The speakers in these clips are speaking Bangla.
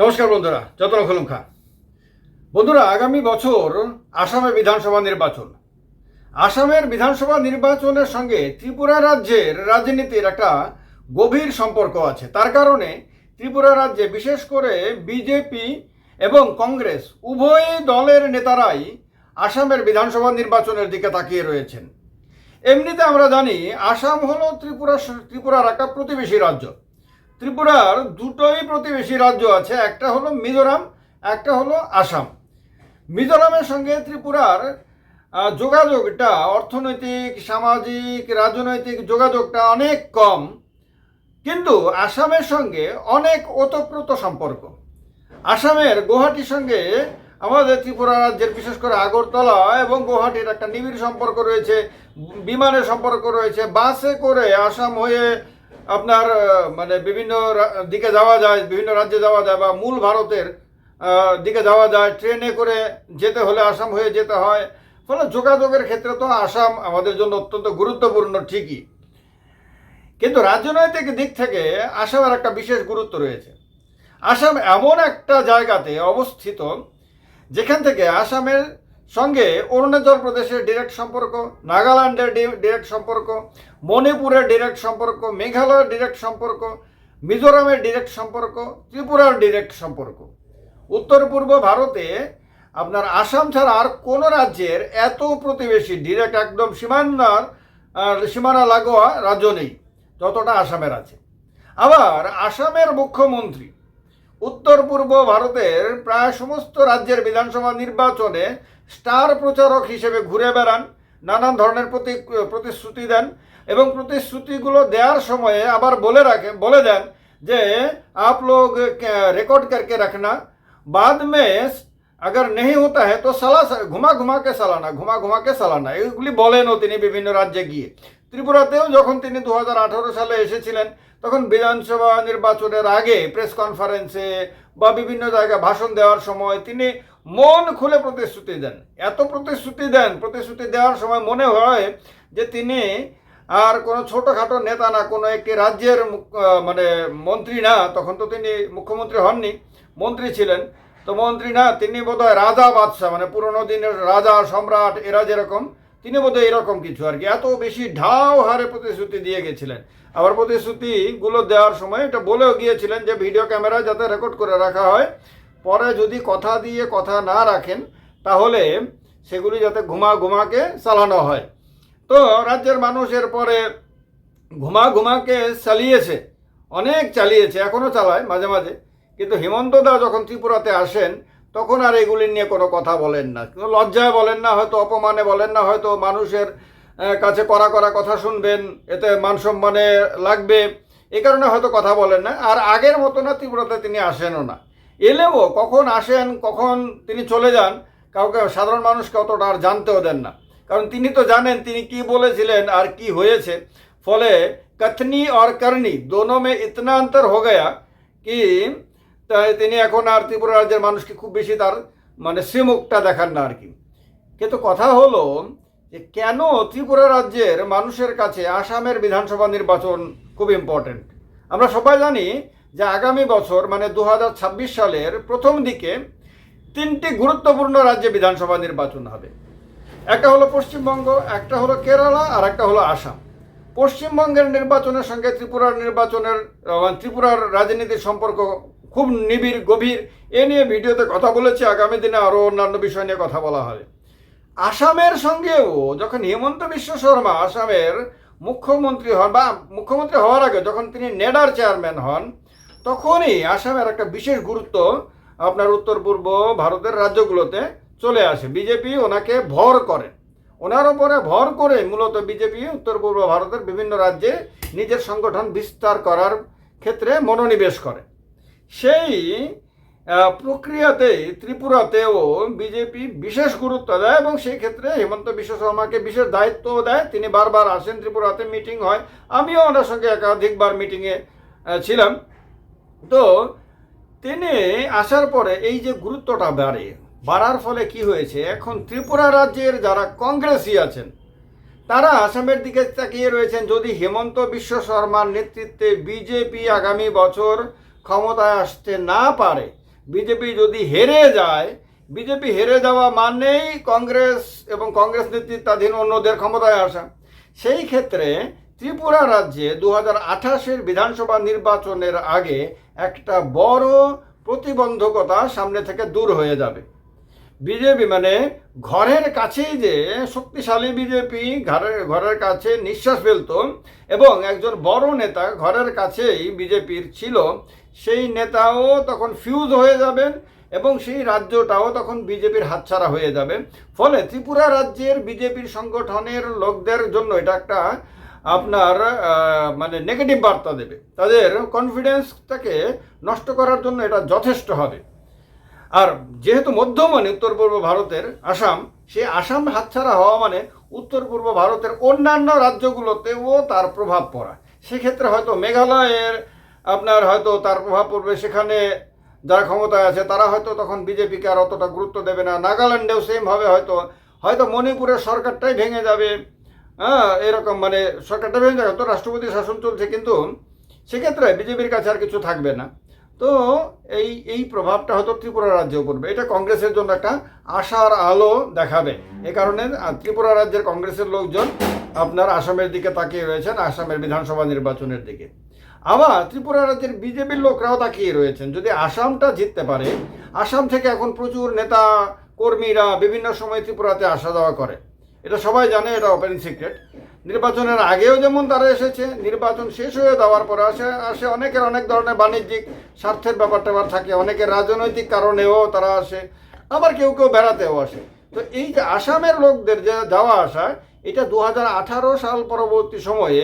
নমস্কার বন্ধুরা যতন খান বন্ধুরা, আগামী বছর আসামে বিধানসভা নির্বাচন। আসামের বিধানসভা নির্বাচনের সঙ্গে ত্রিপুরা রাজ্যের রাজনীতির একটা গভীর সম্পর্ক আছে। তার কারণে ত্রিপুরা রাজ্যে বিশেষ করে বিজেপি এবং কংগ্রেস উভয় দলের নেতারাই আসামের বিধানসভা নির্বাচনের দিকে তাকিয়ে রয়েছেন। এমনিতে আমরা জানি, আসাম হলো ত্রিপুরা ত্রিপুরার একটা প্রতিবেশী রাজ্য। ত্রিপুরার দুটোই প্রতিবেশী রাজ্য আছে, একটা হলো মিজোরাম, একটা হলো আসাম। মিজোরামের সঙ্গে ত্রিপুরার যোগাযোগটা অর্থনৈতিক, সামাজিক, রাজনৈতিক যোগাযোগটা অনেক কম, কিন্তু আসামের সঙ্গে অনেক ওতপ্রোত সম্পর্ক। আসামের গুয়াহাটির সঙ্গে আমাদের ত্রিপুরা রাজ্যের বিশেষ করে আগরতলা এবং গুয়াহাটির একটা নিবিড় সম্পর্ক রয়েছে, বিমানের সম্পর্ক রয়েছে, বাসে করে আসাম হয়ে আপনার মানে বিভিন্ন দিকে যাওয়া যায়, বিভিন্ন রাজ্যে যাওয়া যায় বা মূল ভারতের দিকে যাওয়া যায়, ট্রেনে করে যেতে হলে আসাম হয়ে যেতে হয়। ফলে যোগাযোগের ক্ষেত্রে তো আসাম আমাদের জন্য অত্যন্ত গুরুত্বপূর্ণ, ঠিকই। কিন্তু রাজনৈতিক দিক থেকে আসামের একটা বিশেষ গুরুত্ব রয়েছে। আসাম এমন একটা জায়গাতে অবস্থিত, যেখান থেকে আসামের সঙ্গে অরুণাচল প্রদেশের ডিরেক্ট সম্পর্ক, নাগাল্যান্ডের ডিরেক্ট সম্পর্ক, মণিপুরের ডিরেক্ট সম্পর্ক, মেঘালয়ের ডিরেক্ট সম্পর্ক, মিজোরামের ডিরেক্ট সম্পর্ক, ত্রিপুরার ডিরেক্ট সম্পর্ক। উত্তর পূর্ব ভারতে আপনার আসাম ছাড়া আর কোনো রাজ্যের এত প্রতিবেশী ডিরেক্ট একদম সীমানার সীমানা লাগোয়া রাজ্য নেই, যতটা আসামের আছে। আবার আসামের মুখ্যমন্ত্রী, উত্তর পূর্ব ভারতের প্রায় সমস্ত রাজ্যের বিধানসভা নির্বাচনে স্টার প্রচারক হিসেবে ঘুরে বেড়ান নানান ধরনের প্রতি প্রতিশ্রুতি দেন এবং প্রতিশ্রুতিগুলো দেওয়ার সময়ে আবার বলে রাখেন বলে দেন যে आप लोग रिकॉर्ड करके रखना बाद में अगर नहीं होता है तो সালা ঘুমা ঘুমা কে সালানা ঘুমা ঘুমা কে সালানা এগুলি বলেনও তিনি বিভিন্ন রাজ্যে গিয়ে ত্রিপুরাতেও যখন তিনি দু সালে এসেছিলেন তখন বিধানসভা নির্বাচনের আগে প্রেস কনফারেন্সে বা বিভিন্ন জায়গায় ভাষণ দেওয়ার সময় তিনি মন খুলে প্রতিশ্রুতি দেন। এত প্রতিশ্রুতি দেন, প্রতিশ্রুতি দেওয়ার সময় মনে হয় যে তিনি আর কোনো ছোটোখাটো নেতা না, কোনো একটি রাজ্যের মানে মন্ত্রী না, তখন তো তিনি মুখ্যমন্ত্রী হননি, মন্ত্রী ছিলেন। তো মন্ত্রী না, তিনি বোধহয় রাজা বাদশাহ মানে পুরোনো দিনের রাজা, সম্রাট, এরা যেরকম, তিনি বোধহয় এরকম কিছু আর কি। এত বেশি ঢাও হারে প্রতিশ্রুতি দিয়ে গেছিলেন। আবার প্রতিশ্রুতিগুলো দেওয়ার সময় এটা বলেও গিয়েছিলেন যে, ভিডিও ক্যামেরা যাতে রেকর্ড করে রাখা হয় পরে যদি কথা দিয়ে কথা না রাখেন, তাহলে সেগুলি যাতে ঘুমা ঘুমাকে চালানো হয়। তো রাজ্যের মানুষ এরপরে ঘুমা ঘুমাকে চালিয়েছে, অনেক চালিয়েছে এখনও চালায় মাঝে মাঝে। কিন্তু হেমন্ত দা যখন ত্রিপুরাতে আসেন, তখন আর এগুলি নিয়ে কোনো কথা বলেন না। লজ্জায় বলেন না, হয়তো অপমানে বলেন না, হয়তো মানুষের কাছে করা করা কথা শুনবেন, এতে মান সম্মানে লাগবে। এ কারণে হয়তো কথা বলেন না। আর আগের মতো না, ত্রিপুরাতে তিনি আসেনও না। এলেও কখন আসেন, কখন তিনি চলে যান, কাউকে সাধারণ মানুষকে অতটা আর জানতেও দেন না। কারণ তিনি তো জানেন তিনি কি বলেছিলেন আর কি হয়েছে। ফলে কথনি আর করনি দোনো মে ইতনা অন্তর হো গয়া কি তিনি এখন আর ত্রিপুরা রাজ্যের মানুষকে খুব বেশি তার মানে শ্রীমুখটা দেখান না আর কি। কিন্তু কথা হলো যে কেন ত্রিপুরা রাজ্যের মানুষের কাছে আসামের বিধানসভা নির্বাচন খুব ইম্পর্টেন্ট আমরা সবাই জানি যে আগামী বছর মানে দু হাজার ছাব্বিশ সালের প্রথম দিকে তিনটি গুরুত্বপূর্ণ রাজ্যে বিধানসভা নির্বাচন হবে। একটা হলো পশ্চিমবঙ্গ, একটা হলো কেরালা, আর একটা হলো আসাম। পশ্চিমবঙ্গের নির্বাচনের সঙ্গে ত্রিপুরার নির্বাচনের ত্রিপুরার রাজনীতির সম্পর্ক খুব নিবিড়, গভীর। এ নিয়ে ভিডিওতে কথা বলেছি, আগামী দিনে আরও অন্যান্য বিষয় নিয়ে কথা বলা হবে। আসামের সঙ্গেও যখন হেমন্ত বিশ্ব শর্মা আসামের মুখ্যমন্ত্রী হন বা মুখ্যমন্ত্রী হওয়ার আগে যখন তিনি নেডার চেয়ারম্যান হন তখনই আসামের একটা বিশেষ গুরুত্ব আপনার উত্তর পূর্ব ভারতের রাজ্যগুলোতে চলে আসে। বিজেপি ওনাকে ভর করে। ওনার ওপরে ভর করে মূলত বিজেপি উত্তর পূর্ব ভারতের বিভিন্ন রাজ্যে নিজের সংগঠন বিস্তার করার ক্ষেত্রে মনোনিবেশ করে। সেই আহ, প্রক্রিয়াতেই ত্রিপুরাতেও বিজেপি বিশেষ গুরুত্ব দেয় এবং সেই ক্ষেত্রে হেমন্ত বিশ্ব শর্মাকে বিশেষ দায়িত্ব দেয়। তিনি বারবার আসেন ত্রিপুরাতে মিটিং হয়। আমিও ওনার সঙ্গে একাধিকবার মিটিংয়ে ছিলাম। তো তিনি আসার পরে এই যে গুরুত্বটা বাড়ে, বাড়ার ফলে কি হয়েছে? এখন ত্রিপুরা রাজ্যের যারা কংগ্রেসই আছেন, তারা আসামের দিকে তাকিয়ে রয়েছেন। যদি হেমন্ত বিশ্ব শর্মার নেতৃত্বে বিজেপি আগামী বছর ক্ষমতায় আসতে না পারে, বিজেপি যদি হেরে যায়, বিজেপি হেরে যাওয়া মানেই কংগ্রেস এবং কংগ্রেস নেতৃত্বাধীন অন্যদের ক্ষমতায় আসা। সেই ক্ষেত্রে ত্রিপুরা রাজ্যে দু হাজার বিধানসভা নির্বাচনের আগে একটা বড় প্রতিবন্ধকতা সামনে থেকে দূর হয়ে যাবে। বিজেপি মানে ঘরের কাছেই যে শক্তিশালী বিজেপি, ঘরের ঘরের কাছে নিঃশ্বাস ফেলত এবং একজন বড় নেতা ঘরের কাছেই বিজেপির ছিল, সেই নেতাও তখন ফিউজ হয়ে যাবেন এবং সেই রাজ্যটাও তখন বিজেপির হাতছাড়া হয়ে যাবে। ফলে ত্রিপুরা রাজ্যের বিজেপির সংগঠনের লোকদের জন্য এটা একটা আপনার মানে নেগেটিভ বার্তা দেবে। তাদের কনফিডেন্সটাকে নষ্ট করার জন্য এটা যথেষ্ট হবে। আর যেহেতু মধ্যমানে উত্তর পূর্ব ভারতের আসাম, সে আসাম হাতছাড়া হওয়া মানে উত্তর পূর্ব ভারতের অন্যান্য রাজ্যগুলোতেও তার প্রভাব পড়া। সেক্ষেত্রে হয়তো মেঘালয়ের আপনার হয়তো তার প্রভাব পড়বে, সেখানে যারা ক্ষমতায় আছে, তারা হয়তো তখন বিজেপিকে আর অতটা গুরুত্ব দেবে না। নাগাল্যান্ডেও সেম হবে হয়তো হয়তো মণিপুরের সরকারটাই ভেঙে যাবে। হ্যাঁ এরকম মানে সরকারটা ভেঙে যাবে তো, রাষ্ট্রপতি শাসন চলছে কিন্তু সেক্ষেত্রে বিজেপির কাছে আর কিছু থাকবে না। তো এই এই প্রভাবটা হয়তো ত্রিপুরা রাজ্যেও পড়বে। এটা কংগ্রেসের জন্য একটা আশার আলো দেখাবে। এ কারণে ত্রিপুরা রাজ্যের কংগ্রেসের লোকজন আপনার আসামের দিকে তাকিয়ে রয়েছেন, আসামের বিধানসভা নির্বাচনের দিকে। আবার ত্রিপুরা রাজ্যের বিজেপির লোকরাও তাকিয়ে রয়েছেন। যদি আসামটা জিততে পারে, আসাম থেকে এখন প্রচুর নেতা কর্মীরা বিভিন্ন সময় ত্রিপুরাতে আসা যাওয়া করে। এটা সবাই জানে, এটা ওপেন সিক্রেট নির্বাচনের আগেও যেমন তারা এসেছে, নির্বাচন শেষ হয়ে যাওয়ার পরে আসে আসে অনেকের অনেক ধরনের বাণিজ্যিক স্বার্থের ব্যাপার ট্যাপার থাকে, অনেকের রাজনৈতিক কারণেও তারা আসে, আবার কেউ কেউ বেড়াতেও আসে। তো এই যে আসামের লোকদের যে যাওয়া আসা, এটা দু হাজার আঠারো সাল পরবর্তী সময়ে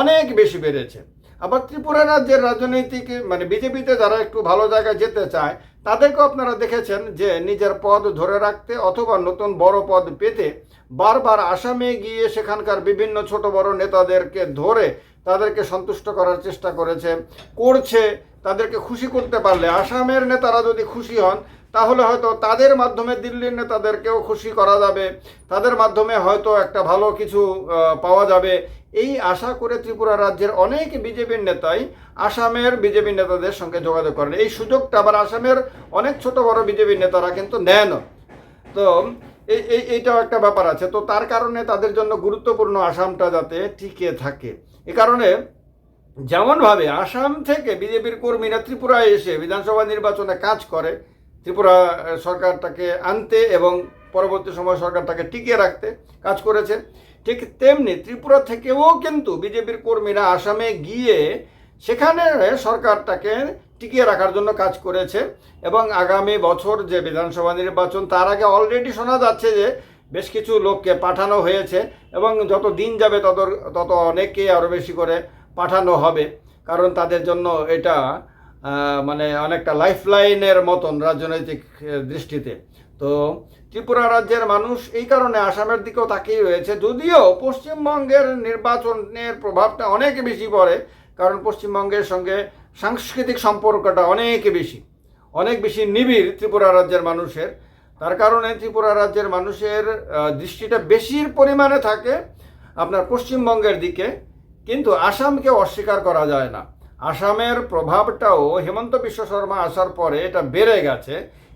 অনেক বেশি বেড়েছে। আবার ত্রিপুরা রাজ্যের রাজনৈতিক মানে বিজেপিতে যারা একটু ভালো জায়গায় যেতে চায়, তাদেরকেও আপনারা দেখেছেন যে নিজের পদ ধরে রাখতে অথবা নতুন বড় পদ পেতে বারবার আসামে গিয়ে সেখানকার বিভিন্ন ছোট বড় নেতাদেরকে ধরে তাদেরকে সন্তুষ্ট করার চেষ্টা করেছে, করছে, তাদেরকে খুশি করতে পারলে। আসামের নেতারা যদি খুশি হন, তাহলে হয়তো তাদের মাধ্যমে দিল্লির নেতাদেরকেও খুশি করা যাবে। তাদের মাধ্যমে হয়তো একটা ভালো কিছু পাওয়া যাবে। এই আশা করে ত্রিপুরা রাজ্যের অনেক বিজেপির নেতাই আসামের বিজেপি নেতাদের সঙ্গে যোগাযোগ করেন। এই সুযোগটা আবার আসামের অনেক ছোট বড় বিজেপি নেতারা কিন্তু নেন তো এই এই এইটাও একটা ব্যাপার আছে। তো তার কারণে তাদের জন্য গুরুত্বপূর্ণ আসামটা যাতে টিকে থাকে। এ কারণে যেমনভাবে আসাম থেকে বিজেপির কর্মীরা ত্রিপুরায় এসে বিধানসভা নির্বাচনে কাজ করে, ত্রিপুরা সরকারটাকে আনতে এবং পরবর্তী সময় সরকারটাকে টিকিয়ে রাখতে কাজ করেছে। ঠিক তেমনি ত্রিপুরা থেকেও কিন্তু বিজেপির কর্মীরা আসামে গিয়ে সেখানে সরকারটাকে টিকিয়ে রাখার জন্য কাজ করেছে এবং আগামী বছর যে বিধানসভা নির্বাচন, তার আগে অলরেডি শোনা যাচ্ছে যে বেশ কিছু লোককে পাঠানো হয়েছে এবং যত দিন যাবে তত তত অনেককে আরও বেশি করে পাঠানো হবে। কারণ তাদের জন্য এটা মানে অনেকটা লাইফ লাইনের মতন রাজনৈতিক দৃষ্টিতে। তো ত্রিপুরা রাজ্যের মানুষ এই কারণে আসামের দিকেও তাকিয়ে রয়েছে। যদিও পশ্চিমবঙ্গের নির্বাচনের প্রভাবটা অনেক বেশি পড়ে কারণ পশ্চিমবঙ্গের সঙ্গে সাংস্কৃতিক সম্পর্কটা অনেক বেশি অনেক বেশি নিবিড় ত্রিপুরা রাজ্যের মানুষের। তার কারণে ত্রিপুরা রাজ্যের মানুষের দৃষ্টিটা বেশির পরিমাণে থাকে আপনার পশ্চিমবঙ্গের দিকে, কিন্তু আসামকে অস্বীকার করা যায় না। আসামের প্রভাবটাও হেমন্ত বিশ্ব শর্মা আসার পরে এটা বেড়ে গেছে।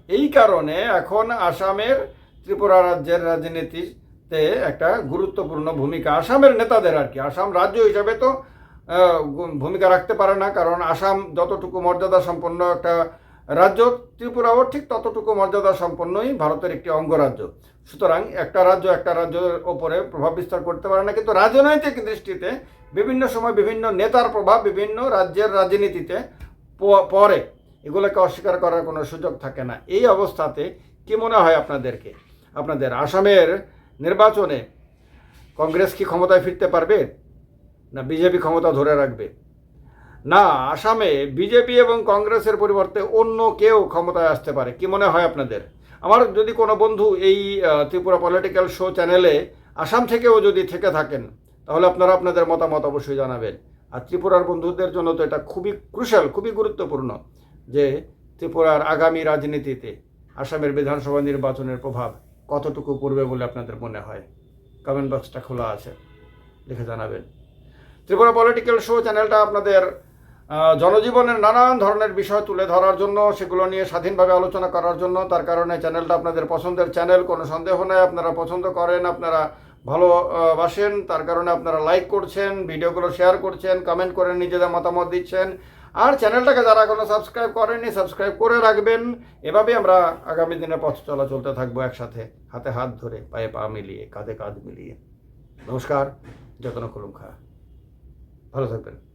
এই কারণে এখন আসামের ত্রিপুরা রাজ্যের রাজনীতিতে একটা গুরুত্বপূর্ণ ভূমিকা, আসামের নেতাদের আর কি। আসাম রাজ্য হিসাবে তো ভূমিকা রাখতে পারে না, কারণ আসাম যতটুকু মর্যাদা সম্পন্ন একটা রাজ্য, ত্রিপুরাও ঠিক ততটুকু মর্যাদা সম্পন্নই ভারতের একটি অঙ্গরাজ্য। সুতরাং একটা রাজ্য একটা রাজ্যের ওপরে প্রভাব বিস্তার করতে পারে না, কিন্তু রাজনৈতিক দৃষ্টিতে বিভিন্ন সময় বিভিন্ন নেতার প্রভাব বিভিন্ন রাজ্যের রাজনীতিতে প- পড়ে। এগুলোকে অস্বীকার করার কোনো সুযোগ থাকে না। এই অবস্থাতে কি মনে হয় আপনাদেরকে? আপনাদের আসামের নির্বাচনে কংগ্রেস কি ক্ষমতায় ফিরতে পারবে? না বিজেপি ক্ষমতা ধরে রাখবে? না, আসামে বিজেপি এবং কংগ্রেসের পরিবর্তে অন্য কেউ ক্ষমতায় আসতে পারে, কি মনে হয় আপনাদের? আমার যদি কোনো বন্ধু এই ত্রিপুরা পলিটিক্যাল শো চ্যানেলে আসাম থেকেও যদি থেকে থাকেন, তাহলে আপনারা আপনাদের মতামত অবশ্যই জানাবেন। আর ত্রিপুরার বন্ধুদের জন্য তো এটা খুবই ক্রুশাল খুবই গুরুত্বপূর্ণ যে ত্রিপুরার আগামী রাজনীতিতে আসামের বিধানসভা নির্বাচনের প্রভাব কতটুকু পড়বে বলে আপনাদের মনে হয়? কমেন্ট বক্সটা খোলা আছে লিখে জানাবেন। ত্রিপুরা পলিটিক্যাল শো চ্যানেলটা আপনাদের জনজীবনের নানান ধরনের বিষয় তুলে ধরার জন্য, সেগুলো নিয়ে স্বাধীনভাবে আলোচনা করার জন্য, তার কারণে চ্যানেলটা আপনাদের পছন্দের চ্যানেল কোনো সন্দেহ নেই, আপনারা পছন্দ করেন, আপনারা ভালো বাসেন, তার কারণে আপনারা লাইক করছেন, ভিডিওগুলো শেয়ার করছেন কমেন্ট করে নিজেদের মতামত দিচ্ছেন, আর চ্যানেলটাকে যারা এখনও সাবস্ক্রাইব করেনি সাবস্ক্রাইব করে রাখবেন, এভাবেই আমরা আগামী দিনে পথ চলা চলতে থাকব একসাথে, হাতে হাত ধরে, পায়ে পা মিলিয়ে, কাঁধে কাঁধ মিলিয়ে। নমস্কার, যতন কলম খা। ভালো থাকবেন।